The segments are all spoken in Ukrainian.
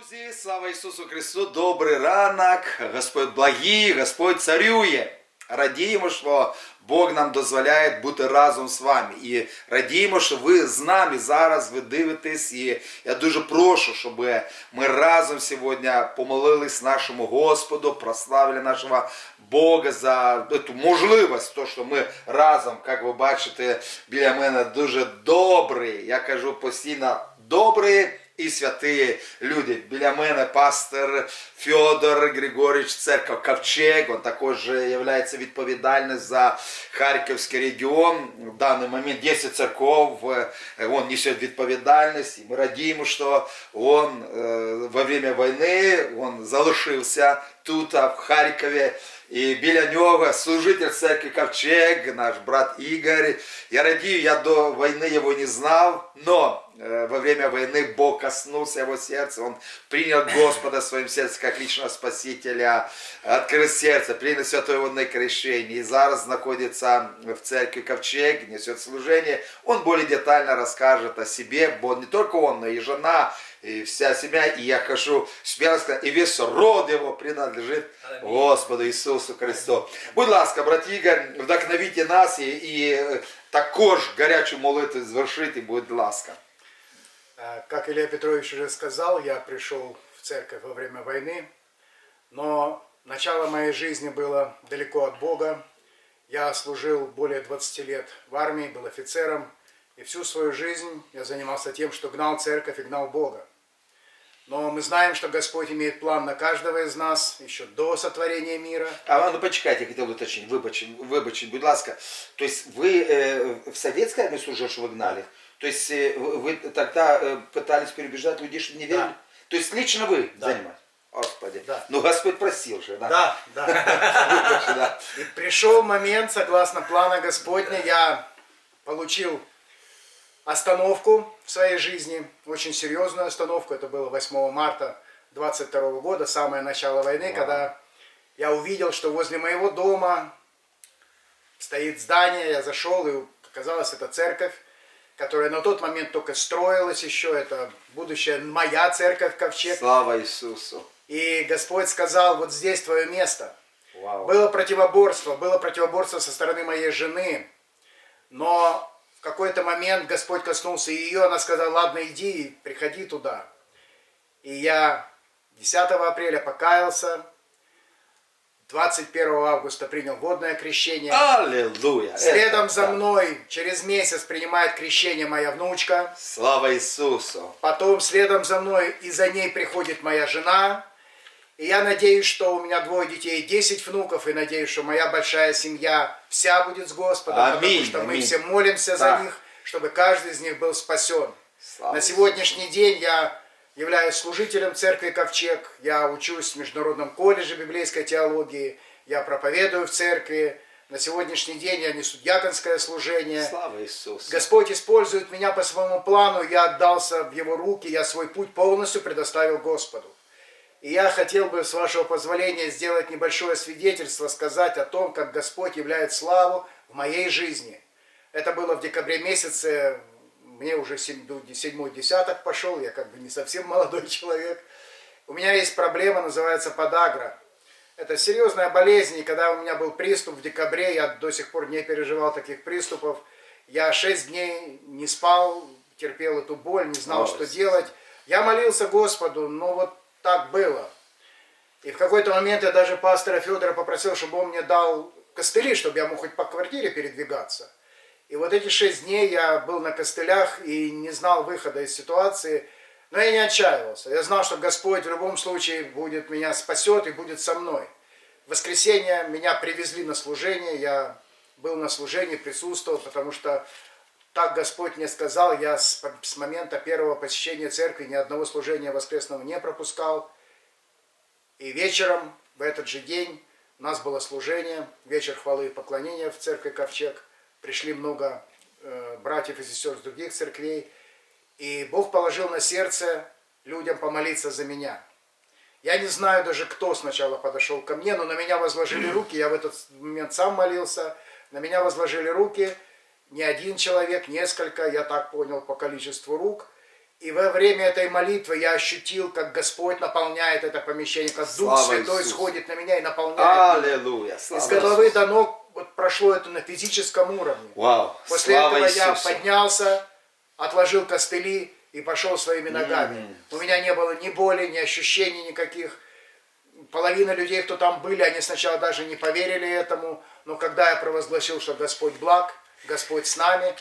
Друзі, слава Ісусу Христу! Добрий ранок! Господь благий, Господь царює. Радіємо, що Бог нам дозволяє бути разом з вами. І радіємо, що ви з нами зараз, ви дивитесь. І я дуже прошу, щоб ми разом сьогодні помолились нашому Господу, прославили нашого Бога за цю можливість, то, що ми разом, як ви бачите, біля мене дуже добрі. Я кажу постійно добрі і святі люди. Біля мене пастор Федор Григорьович Церков Ковчег. Він також є відповідальний за Харківський регіон. В даний момент 10 церков, е, він несе відповідальність. І ми радіємо, що він е, во время війни він залишився тут, в Харкові. І біля нього служитель церкви Ковчег, наш брат Ігор. Я радію, я до війни його не знав, но э, во время войны Бог коснулся его сердца, он принял Господа своим сердцем как личного спасителя, открыл сердце, принял святое водное крещение и зараз находится в церкви Ковчег, несет служение. Он более детально расскажет о себе, бо не только он, но и жена, и вся семья, и я хочу смело сказать, и весь род его принадлежит Господу Ісусу Христу. Будь ласка, брат Ігор, вдохновіть нас і, і е, також гарячу молитву звершити, будь ласка. Э, Как Илья Петрович уже сказал, я пришел в церковь во время войны, но начало моей жизни было далеко от Бога. Я служил более 20 лет в армии, был офицером, и всю свою жизнь я занимался тем, что гнал церковь и гнал Бога. Но мы знаем, что Господь имеет план на каждого из нас еще до сотворения мира. А ну почекайте, я хотів уточнити, вибачте, вибачте, будь ласка. Тобто ви е, в советской армии ви гнали? Тобто е, ви, ви тогда е, пытались перебежать людей, что не верили? Да. Тобто лично ви Да. занимались? Господи. Да. Ну Господь просил же, да? Да, да. И пришел момент, согласно плана Господня, я получил остановку в своей жизни, очень серьезную остановку. Это было 8 марта 22 года, самое начало войны, когда я увидел, что возле моего дома стоит здание, я зашел, и оказалось, это церковь, которая на тот момент только строилась еще, это будущая моя церковь Ковчег. Слава Ісусу. И Господь сказал, вот здесь твое место. Вау. Было противоборство, было противоборство со стороны моей жены, но в какой-то момент Господь коснулся ее, она сказала, ладно, иди, приходи туда. И я 10 апреля покаялся, 21 августа принял водное крещение. Аллилуйя. Следом Это за да. мной через месяц принимает крещение моя внучка. Слава Ісусу. Потом следом за мной и за ней приходит моя жена. И я надеюсь, что у меня двое детей, 10 внуков, и надеюсь, что моя большая семья вся будет с Господом, Аминь, потому что мы аминь. все молимся Да. за них, чтобы каждый из них был спасен. Слава На сегодняшний день я являюсь служителем церкви Ковчег, я учусь в Международном колледже библейской теологии, я проповедую в церкви. На сегодняшний день я несу дьяконское служение. Слава Ісусу. Господь использует меня по своему плану, я отдался в Его руки, я свой путь полностью предоставил Господу. И я хотел бы, с вашего позволения, сделать небольшое свидетельство, сказать о том, как Господь являет славу в моей жизни. Это было в декабре месяце, мне уже ну, седьмой десяток пошел, я как бы не совсем молодой человек. У меня есть проблема, называется подагра. Это серьезная болезнь, и когда у меня был приступ в декабре, я до сих пор не переживал таких приступов. Я шесть дней не спал, терпел эту боль, не знал, что Молодец. делать. Я молился Господу, но вот так было. И в какой-то момент я даже пастора Федора попросил, чтобы он мне дал костыли, чтобы я мог хоть по квартире передвигаться. И вот эти шесть дней я был на костылях и не знал выхода из ситуации. Но я не отчаивался. Я знал, что Господь в любом случае будет меня спасет и будет со мной. В воскресенье меня привезли на служение. Я был на служении, присутствовал, потому что так Господь мне сказал, я с, с момента первого посещения церкви ни одного служения воскресного не пропускал. И вечером, в этот же день, у нас было служение, вечер хвалы и поклонения в церкви Ковчег. Пришли много э, братьев и сестер с других церквей. И Бог положил на сердце людям помолиться за меня. Я не знаю даже, кто сначала подошел ко мне, но на меня возложили руки. Я в этот момент сам молился. На меня возложили руки. Не один человек, несколько, я так понял по количеству рук. И во время этой молитвы я ощутил, как Господь наполняет это помещение, как Дух Слава Святой Иисусу. сходит на меня и наполняет. Аллилуйя. Слава Из головы Ісусу. до ног прошло это на физическом уровне. Вау. После Слава этого я Ісусу. поднялся, отложил костыли и пошел своими ногами. У меня не было ни боли, ни ощущений никаких. Половина людей, кто там были, они сначала даже не поверили этому. Но когда я провозгласил, что Господь благ, Господь с нами,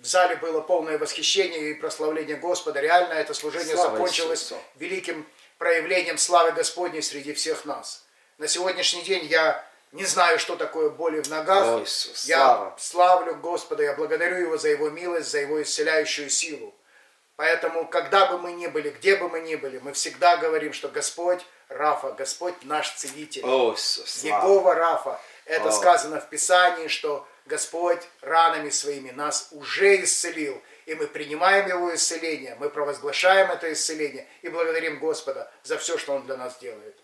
в зале было полное восхищение и прославление Господа. Реально это служение Слава закончилось Иисусу. великим проявлением славы Господней среди всех нас. На сегодняшний день я не знаю, что такое боли в ногах. О, Иисус, я слава. славлю Господа, я благодарю Его за Его милость, за Его исцеляющую силу. Поэтому, когда бы мы ни были, где бы мы ни были, мы всегда говорим, что Господь Рафа, Господь наш целитель. О, слава. Егова Рафа. Это О. сказано в Писании, что Господь ранами своими нас уже исцелил. И мы принимаем Его исцеление, мы провозглашаем это исцеление и благодарим Господа за все, что Он для нас делает.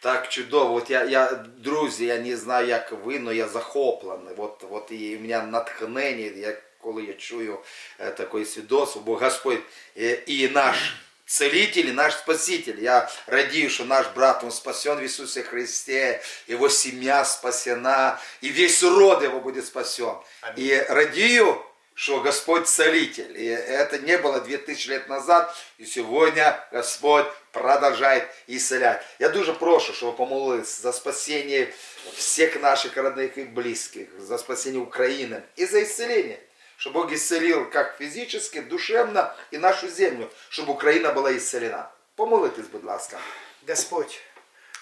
Так чудово. От я, я, друзі, я не знаю, як ви, але я захоплений. От, от і в мене натхнення, як коли я чую е, таке свідоцтво, бо Господь е, і наш целитель, наш спаситель. Я радію, що наш брат, он спасен в Ісусі Христе, его сім'я спасена, і весь род его буде спасен. Амінь. І радію, что Господь целитель. И это не было 2000 лет назад, и сегодня Господь продолжает исцелять. Я дуже прошу, чтобы вы помолились за спасение всех наших родных и близких, за спасение Украины и за исцеление. Чтобы Бог исцелил как физически, душевно и нашу землю, чтобы Украина была исцелена. Помолитесь, будь ласка. Господь,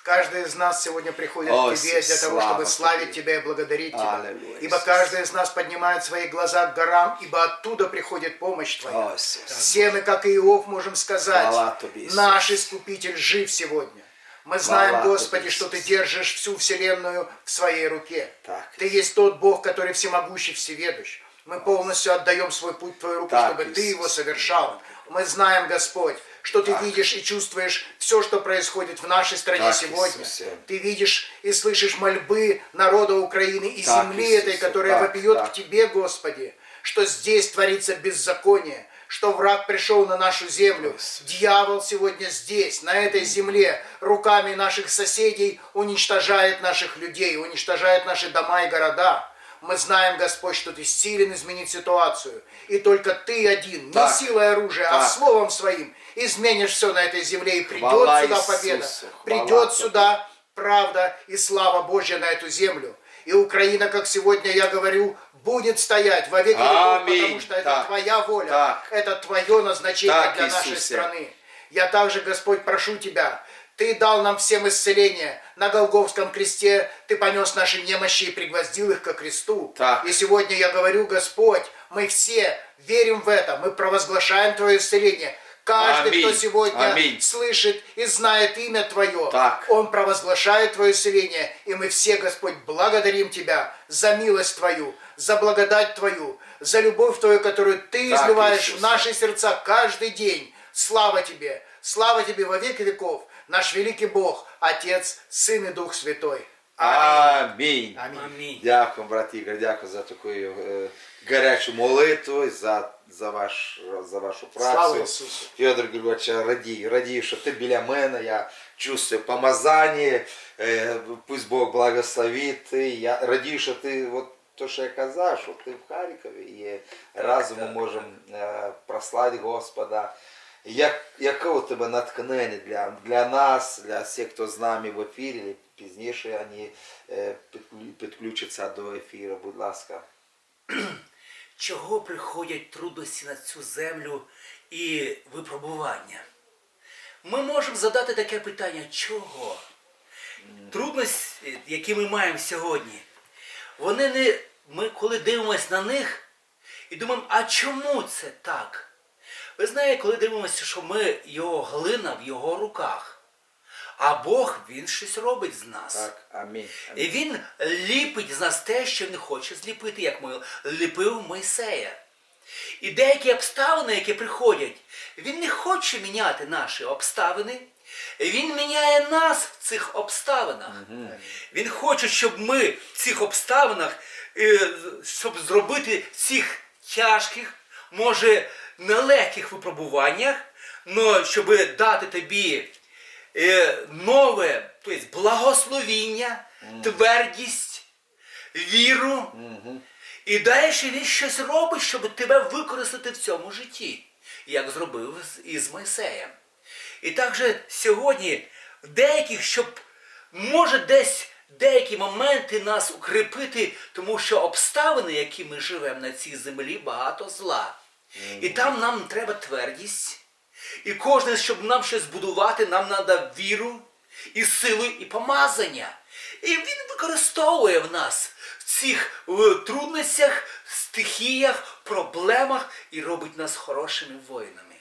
каждый из нас сегодня приходит О, к Тебе для того, чтобы славить. Тебя и благодарить Тебя. Аллилуйя, Ибо каждый из нас поднимает свои глаза к горам, ибо оттуда приходит помощь Твоя. О. Все мы, как и Иов, можем сказать, наш Искупитель жив сегодня. Мы знаем, Господи, что Ты держишь всю вселенную в своей руке. Так. Ты есть тот Бог, который всемогущий, всеведущ. Мы полностью отдаем свой путь в Твою руку, Так, чтобы Ты Иисус. его совершал. Мы знаем, Господь, что Ты Так. видишь и чувствуешь все, что происходит в нашей стране Так, сегодня. Иисусе. Ты видишь и слышишь мольбы народа Украины и Так, земли Иисусе, этой, которая так, вопиет так. к Тебе, Господи, что здесь творится беззаконие, что враг пришел на нашу землю. Дьявол сегодня здесь, на этой земле, руками наших соседей уничтожает наших людей, уничтожает наши дома и города. Мы знаем, Господь, что Ты силен изменить ситуацию. И только Ты один, Так. не силой оружия, а Так. словом Своим, изменишь все на этой земле. И придет Хвала сюда Иисусу, победа, хвала придет Тебе. сюда правда и слава Божья на эту землю. И Украина, как сегодня я говорю, будет стоять во веки веков, потому что это Так. Твоя воля, Так. это Твое назначение Так, для нашей Иисусе. страны. Я также, Господь, прошу Тебя, Ты дал нам всем исцеление. На Голговском кресте Ты понес наши немощи и пригвоздил их ко кресту. Так. И сегодня я говорю, Господь, мы все верим в это, мы провозглашаем Твое исцеление. Каждый, кто Аминь. сегодня Аминь. слышит и знает имя Твое, Так. он провозглашает Твое исцеление. И мы все, Господь, благодарим Тебя за милость Твою, за благодать Твою, за любовь Твою, которую Ты Так, изливаешь Иисус. в наши сердца каждый день. Слава Тебе! Слава Тебе во веки веков, наш великий Бог, Отец, Сын и Дух Святой. Аминь. Амінь. Амінь. Дякую, брат Ігор, дякую за таку е, гарячу молитву, за, за, ваш, за вашу Слава працю. Ісусу. Федор Григорович, я радію, радію, що ти біля мене, я чувствую помазання, е, пусть Бог благословить. Я радію, що ти, от то, що я казав, що ти в Харкові, і разом ми можемо е, прославити Господа. Як, яке у тебе натхнення для, для нас, для всіх, хто з нами в ефірі, пізніше вони е, підключаться до ефіру, будь ласка. Чого приходять трудності на цю землю і випробування? Ми можемо задати таке питання, чого? Трудності, які ми маємо сьогодні, вони не. Ми коли дивимося на них і думаємо, а чому це так? Ви знаєте, коли дивимося, що ми його глина в його руках, а Бог він щось робить з нас. Так, амінь. І він ліпить з нас те, що він хоче зліпити, як ми ліпив Мойсея. І деякі обставини, які приходять, він не хоче міняти наші обставини. Він міняє нас в цих обставинах. Він хоче, щоб ми в цих обставинах, е, щоб зробити цих тяжких, може нелегких випробуваннях, но щоб дати тобі е, нове, тобто благословіння, твердість, віру. І далі він щось робить, щоб тебе використати в цьому житті, як зробив із Мойсеєм. І також сьогодні деяких, щоб може десь деякі моменти нас укріпити, тому що обставини, які ми живемо на цій землі, багато зла. І там нам треба твердість. І кожен, щоб нам щось будувати, нам треба віру і силу, і помазання. І він використовує в нас в цих е, трудностях, стихіях, проблемах і робить нас хорошими воїнами.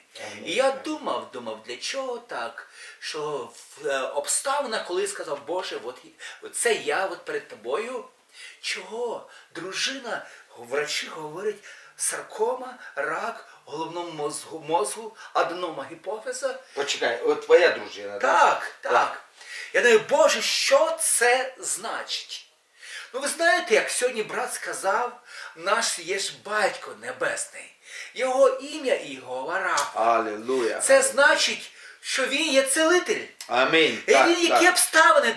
І я думав, думав, для чого так? Що в е, обставинах, коли сказав, Боже, от це я от перед тобою. Чого? Дружина, врачі говорять, саркома, рак головного мозгу, мозгу аденома гіпофіза. Почекай, от твоя дружина, Так, так. Я думаю, Боже, що це значить? Ну ви знаєте, як сьогодні брат сказав, наш є ж батько небесний. Його ім'я Ігова Рафа. Аллилуйя. Це значить, що він є целитель. Амінь. Так, які так. обставини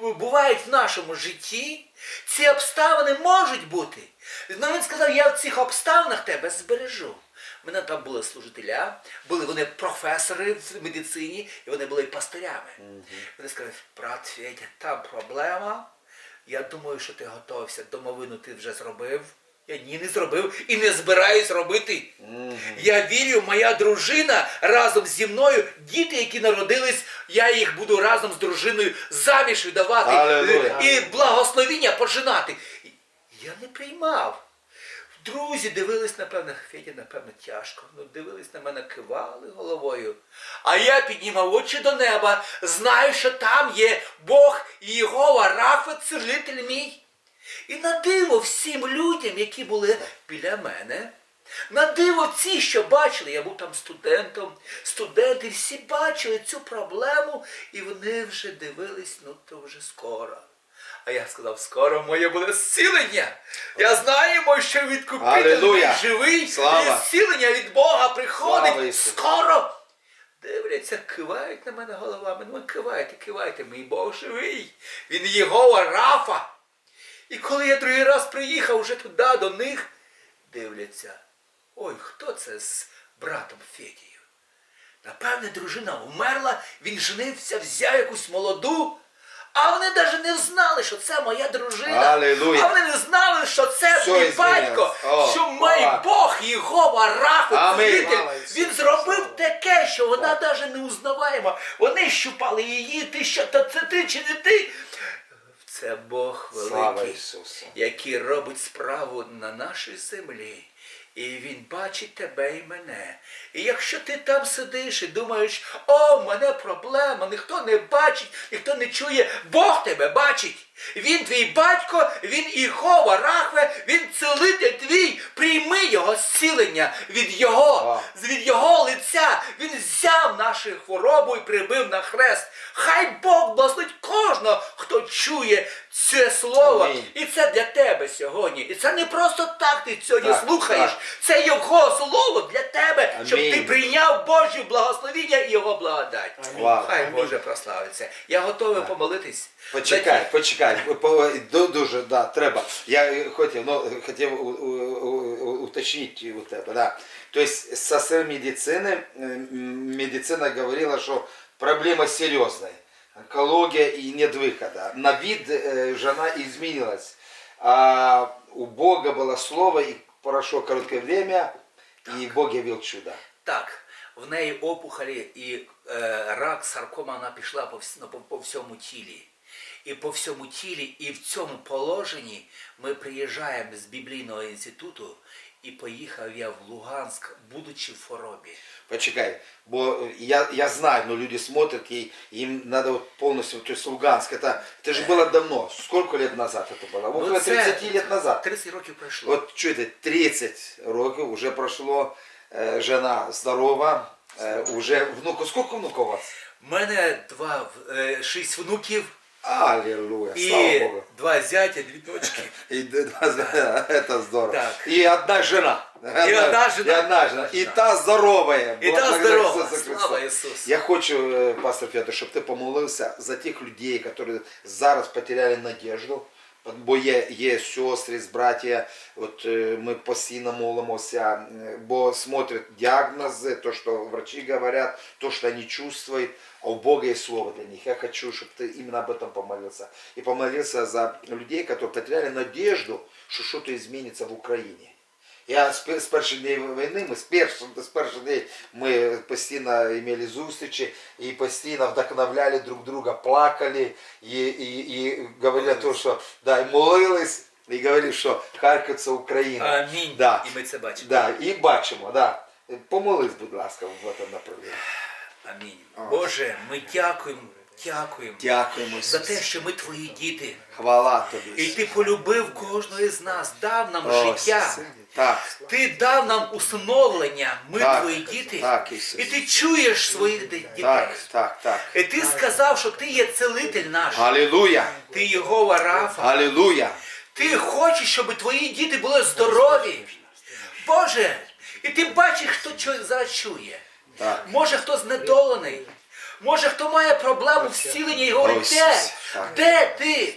бувають в нашому житті, ці обставини можуть бути. Ну він сказав, я в цих обставинах тебе збережу. У мене там були служителя, були вони професори в медицині, і вони були пастирями. Вони сказали, брат Федя, там проблема. Я думаю, що ти готовся, домовину ти вже зробив. Я ні, не зробив і не збираюсь робити. Я вірю, моя дружина разом зі мною, діти, які народились, я їх буду разом з дружиною заміж Алілуя. е, і благословіння пожинати. Я не приймав. Друзі дивились, напевно, Федя, напевно, тяжко. Ну, дивились на мене, кивали головою. А я піднімав очі до неба, знаю, що там є Бог і Єгова, Рафа, цілитель мій. І на диво всім людям, які були біля мене, на диво ці, що бачили, я був там студентом, студенти всі бачили цю проблему, і вони вже дивились, ну то вже скоро. А я сказав, скоро моє буде зцілення. Я знаю, що відкупитель живий, Слава. і зцілення від Бога приходить скоро. Дивляться, кивають на мене головами. Ну, кивайте, кивайте, мій Бог живий. Він Єгова Рафа. І коли я другий раз приїхав вже туди до них, дивляться, ой, хто це з братом Федією? Напевне, дружина вмерла, він женився, взяв якусь молоду, а вони навіть не знали, що це моя дружина. Алілуя. А вони не знали, що це Все мій батько, О, що мій. Бог, Єгова Рафа, Амінь. цілитель, Слава Ісусу, він зробив таке, що вона навіть не узнаваєма. Вони щупали її, ти що, та це ти чи не ти? Це Бог великий, який робить справу на нашій землі. І він бачить тебе і мене. І якщо ти там сидиш і думаєш, о, в мене проблема, ніхто не бачить, ніхто не чує, Бог тебе бачить. Він твій батько, він Іхова, Рахве, він цілитель твій. Прийми його зцілення від його, від його лиця. Він взяв нашу хворобу і прибив на хрест. Хай Бог благословить кожного, хто чує це слово. Амінь. І це для тебе сьогодні. І це не просто так ти сьогодні Так, слухаєш. так. Це його слово для тебе, щоб ти прийняв Божі благословіння і його благодать. Вау. Хай Амінь. Боже прославиться. Я готовий помолитись. Почекай, почекай. По- Дуже, да, треба. Я хотів, ну, хотів уточнити у тебе, да. То есть со стороны медицина говорила, что проблема серьезная. Онкология и нет выхода. На вид э, жена изменилась. А у Бога было слово, и прошло короткое время, и Бог явил чудо. Так, в неї опухолі і е, рак, саркома, вона пішла по, вс- ну, по, по всьому тілі. І по всьому тілі, і в цьому положенні ми приїжджаємо з біблійного інституту і поїхав я в Луганськ, будучи в хворобі. Почекай, бо я, я знаю, но люди смотрят, и им надо вот полностью, то есть Луганск, это, это же было давно. Сколько лет назад это было? Около Ну, це 30 лет назад. 30 років пройшло. Вот что это, 30 років уже прошло, э, жена здорова, э, уже внуку, сколько внуков у вас? У мене два, е, шість внуків. Аллилуйя. Слава и Богу. два зятя, две дочки. И два- это здорово. Так. И одна жена. И одна жена. И одна жена. И та здоровая. І та здоровая. здорова. Слава Ісусу. Я хочу, е, пастор Федор, щоб ти помолився за тих людей, які зараз потеряли надежду. Бо є, є сестри, браття, от е, ми постійно молимося, е, бо смотрят діагнози, то, що врачи говорять, то, що вони чувствують, а у Бога є слово для них. Я хочу, щоб ти іменно об этом помолился. І помолился за людей, які потеряли надежду, що щось зміниться в Україні. Я з, пер- з перших днів війни, ми з перших, з перших днів ми постійно мали зустрічі і постійно вдохновляли друг друга, плакали і, і, і говорили то, що да, молились, і говорили, що Харків це Україна. Амінь. Да. І ми це бачимо. Да, і бачимо, да. Помолись, будь ласка, в цьому направленні. Амінь. Боже, ми дякуємо, дякуємо Дякуємо за те, що ми твої діти. Хвала тобі. І ти полюбив кожного з нас, дав нам О, життя. Так. Ти дав нам усиновлення, ми Так, твої діти. так, Ісус. і ти чуєш своїх дітей. Так, так, так. І ти сказав, що ти є целитель наш. Алілуя! Ти Єгова Рафа. Алілуя! Ти хочеш, щоб твої діти були здорові. Боже, і ти бачиш, хто зараз чує. Так. Може хто знедолений. Може хто має проблему в зціленні і говорить, де? Де ти?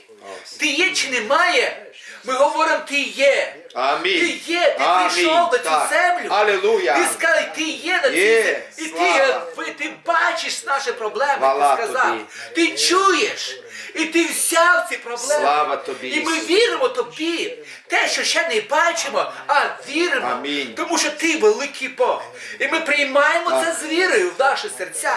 Ти є чи немає? Ми говоримо, ти є. Амінь. Ти є, ти Амінь. прийшов на цю Так. землю. Алілуя. Ти сказав, ти є на цій Є. землі. І ти, Слава. ви- ти бачиш наші проблеми. Хвала ти сказав. тобі. Ти чуєш. І ти взяв ці проблеми. Слава тобі, І ми Ісус. віримо тобі. Те, що ще не бачимо, а віримо. Амінь. Тому що ти великий Бог. І ми приймаємо це з вірою в наші серця.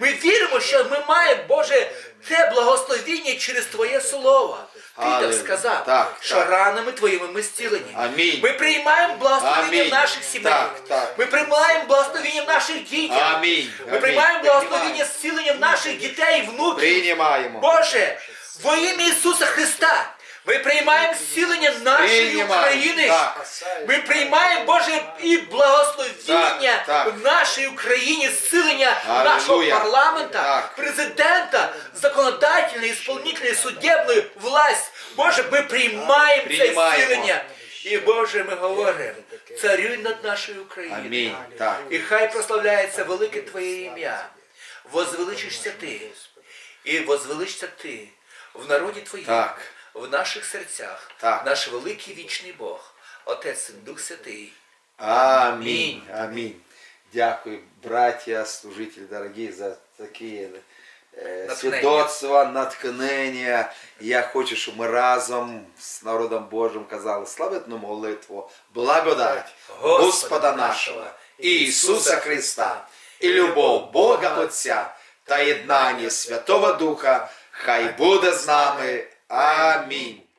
Ми віримо, що ми маємо, Боже, це благословіння через Твоє Слово. Ти так сказав, Так, що так. ранами твоїми ми зцілені. Амінь. Ми приймаємо благословіння в Амінь. наших сімей. Так, так. Ми приймаємо благословіння в наших дітях. Амінь. Ми Амінь. приймаємо благословіння зцілення наших дітей і внуків. Приймаємо. Боже, во ім'я Ісуса Христа. Ми приймаємо зцілення нашої України. Ми приймаємо, Боже, і благословіння в нашій Україні, зцілення нашого парламента, президента, законодательної, ісполнительної, судебної власть. Боже, ми приймаємо це зцілення. І Боже, ми говоримо, царюй над нашою Україною. Амінь. Так. І хай прославляється велике Твоє ім'я. Возвеличишся ти. І возвеличся ти в народі Твоїм, Так. В наших серцях, Так. наш великий вічний Бог, Отець Дух Святий. Амінь. Амінь. Дякую, браття, служителі дорогі, за такі е, свідоцтва, натхнення. Я хочу, щоб ми разом з народом Божим казали славетну молитву, благодать Господа Господа нашого Ісуса Христа і любов Бога Отця та єднання Святого Духа, хай буде з нами. Amém.